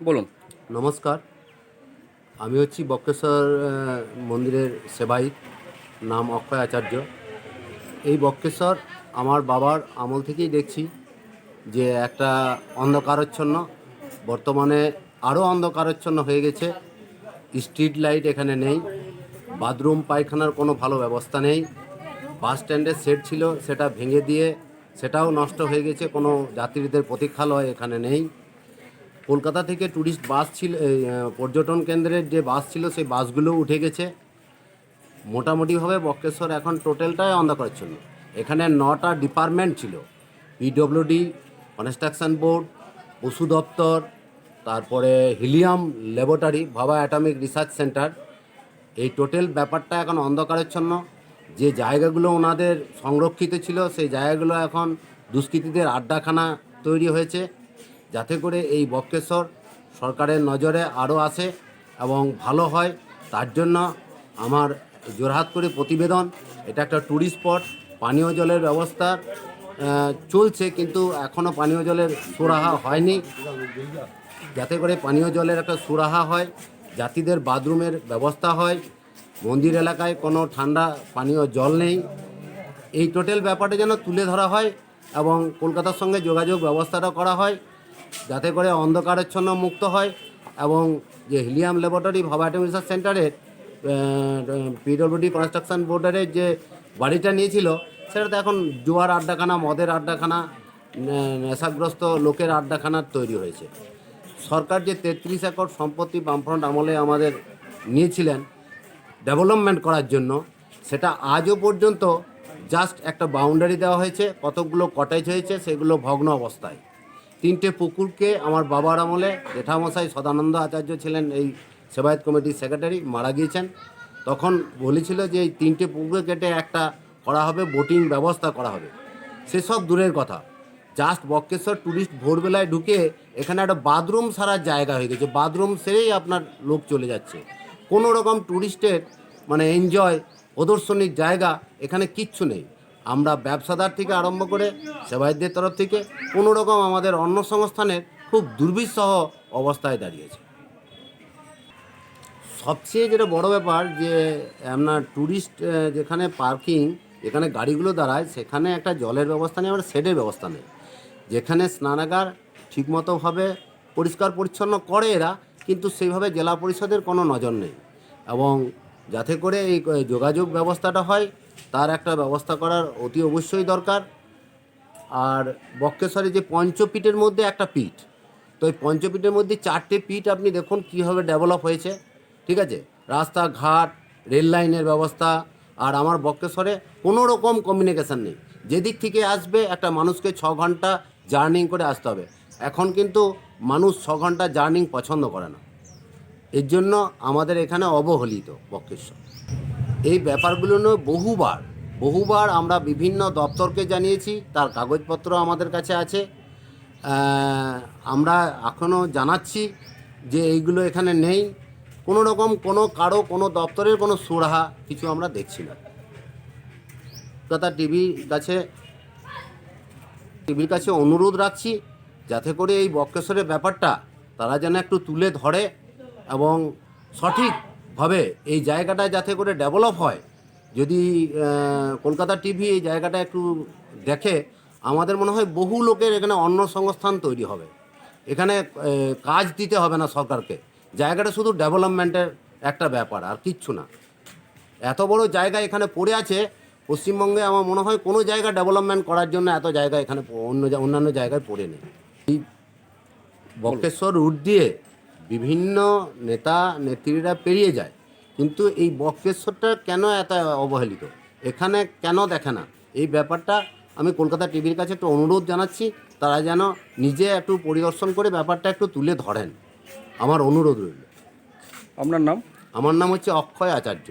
বলুন। নমস্কার, আমি হচ্ছি বক্রেশ্বর মন্দিরের সেবায়িত, নাম অক্ষয় আচার্য। এই বক্রেশ্বর আমার বাবার আমল থেকেই দেখছি যে একটা অন্ধকারচ্ছন্ন, বর্তমানে আরও অন্ধকারচ্ছন্ন হয়ে গেছে। স্ট্রিট লাইট এখানে নেই, বাথরুম, পায়খানার কোনো ভালো ব্যবস্থা নেই। বাস স্ট্যান্ডের সেট ছিল, সেটা ভেঙে দিয়ে সেটাও নষ্ট হয়ে গেছে, কোনো যাত্রীদের প্রতীক্ষালয় এখানে নেই। কলকাতা থেকে ট্যুরিস্ট বাস ছিল পর্যটন কেন্দ্রের যে বাস ছিল, সেই বাসগুলো উঠে গেছে। মোটামুটিভাবে বক্রেশ্বর এখন টোটালটাই অন্ধকারচ্ছন্ন এখানে নটা ডিপার্টমেন্ট ছিল। পিডব্লিউডি কনস্ট্রাকশন বোর্ড পশু দপ্তর, তারপরে helium laboratory Bhabha atomic research centre এই টোটাল ব্যাপারটা এখন অন্ধকারাচ্ছন্ন যে জায়গাগুলো ওনাদের সংরক্ষিত ছিল, সেই জায়গাগুলো এখন দুষ্কৃতীদের আড্ডাখানা তৈরি হয়েছে। যাতে করে এই বক্রেশ্বর সরকারের নজরে আরও আসে এবং ভালো হয়। তার জন্য আমার জোরহাত করে প্রতিবেদন, এটা একটা ট্যুরিস্ট স্পট পানীয় জলের ব্যবস্থা চলছে কিন্তু এখনও পানীয় জলের সুরাহা হয়নি। যাতে করে পানীয় জলের একটা সুরাহা হয় জাতিদের বাথরুমের ব্যবস্থা হয়, মন্দির এলাকায় কোনো ঠান্ডা পানীয় জল নেই। এই টোটাল ব্যাপারটা যেন তুলে ধরা হয় এবং কলকাতার সঙ্গে যোগাযোগ ব্যবস্থাটা করা হয়। যাতে করে অন্ধকারাচ্ছন্ন মুক্ত হয় এবং যে হিলিয়াম ল্যাবরেটরি ভাবাটম রিসার্চ সেন্টারের পিডব্লিউডি কনস্ট্রাকশন বোর্ডারের যে বাড়িটা নিয়েছিল, সেটা তো এখন জুয়ার আড্ডাখানা, মদের আড্ডাখানা নেশাগ্রস্ত লোকের আড্ডাখানা তৈরি হয়েছে। সরকার যে তেত্রিশ একর সম্পত্তি বামফ্রন্ট আমলে আমাদের নিয়েছিলেন ডেভেলপমেন্ট করার জন্য, সেটা আজও পর্যন্ত জাস্ট একটা বাউন্ডারি দেওয়া হয়েছে, কতকগুলো কটেজ হয়েছে, সেগুলো ভগ্ন অবস্থায়। তিনটে পুকুরকে আমার বাবার আমলে জেঠামশাই সদানন্দ আচার্য ছিলেন এই সেবায়ত কমিটির সেক্রেটারি, মারা গিয়েছেন। তখন বলেছিল যে এই তিনটে পুকুর কেটে একটা করা হবে, বোটিং ব্যবস্থা করা হবে। সেসব দূরের কথা। জাস্ট বক্রেশ্বর ট্যুরিস্ট ভোরবেলায় ঢুকে এখানে একটা বাথরুম সারার জায়গা হয়ে গেছে। বাথরুম সেরেই আপনার লোক চলে যাচ্ছে। কোনো রকম ট্যুরিস্টের মানে এনজয়, প্রদর্শনীর জায়গা এখানে কিচ্ছু নেই। আমরা ব্যবসাদার থেকে আরম্ভ করে সেবায়তদের তরফ থেকে কোনো রকম আমাদের অন্য সংস্থানের খুব দুর্বিষহ অবস্থায় দাঁড়িয়েছে। সবচেয়ে যেটা বড় ব্যাপার যে, আপনার ট্যুরিস্ট যেখানে পার্কিং যেখানে গাড়িগুলো দাঁড়ায়, সেখানে একটা জলের ব্যবস্থা নেই আমরা শেডের ব্যবস্থা নেই। যেখানে স্নানাগার ঠিকমতোভাবে পরিষ্কার পরিচ্ছন্ন করে এরা, কিন্তু সেইভাবে জেলা পরিষদের কোনো নজর নেই। এবং যাতে করে এই যোগাযোগ ব্যবস্থাটা হয় তার একটা ব্যবস্থা করার অতি অবশ্যই দরকার। আর বক্রেশ্বরে যে পঞ্চপীঠের মধ্যে একটা পীঠ, তো এই পঞ্চপীঠের মধ্যে চারটে পীঠ আপনি দেখুন কীভাবে ডেভেলপ হয়েছে, ঠিক আছে? রাস্তাঘাট রেল লাইনের ব্যবস্থা, আর আমার বক্রেশ্বরে কোনো রকম কমিউনিকেশান নেই। যেদিক থেকে আসবে একটা মানুষকে ছ ঘণ্টা জার্নিং করে আসতে হবে। এখন কিন্তু মানুষ ছ ঘণ্টা জার্নিং পছন্দ করে না। এর জন্য আমাদের এখানে অবহেলিত বক্রেশ্বর। এই ব্যাপারগুলো নিয়ে বহুবার বহুবার আমরা বিভিন্ন দপ্তরকে জানিয়েছি, তার কাগজপত্র আমাদের কাছে আছে। আমরা এখনও জানাচ্ছি যে এইগুলো এখানে নেই। কোনো রকম কোনো কারও, কোনো দপ্তরের কোনো সুরাহা কিছু আমরা দেখছি না। কথা টিভির কাছে টিভির কাছে অনুরোধ রাখছি, যাতে করে এই বক্রেশ্বরের ব্যাপারটা তারা যেন একটু তুলে ধরে। এবং সঠিকভাবে এই জায়গাটা যাতে করে ডেভেলপ হয়, যদি কলকাতা টিভি এই জায়গাটা একটু দেখে, আমাদের মনে হয় বহু লোকের এখানে অন্য সংস্থান তৈরি হবে। এখানে কাজ দিতে হবে না সরকারকে। জায়গাটা শুধু ডেভেলপমেন্টের একটা ব্যাপার, আর কিচ্ছু না। এত বড় জায়গা এখানে পড়ে আছে, পশ্চিমবঙ্গে আমার মনে হয় কোনো জায়গা ডেভেলপমেন্ট করার জন্য এত জায়গা এখানে, অন্য অন্যান্য জায়গায় পড়ে নেই। বক্রেশ্বর রুট দিয়ে বিভিন্ন নেতা নেত্রীরা পেরিয়ে যায়। কিন্তু এই বক্রেশ্বরটা কেন এত অবহেলিত? এখানে কেন দেখে না? এই ব্যাপারটা আমি কলকাতা টিভির কাছে একটু অনুরোধ জানাচ্ছি তারা যেন নিজে একটু পরিদর্শন করে ব্যাপারটা একটু তুলে ধরেন। আমার অনুরোধ রইল। আপনার নাম? আমার নাম হচ্ছে অক্ষয় আচার্য।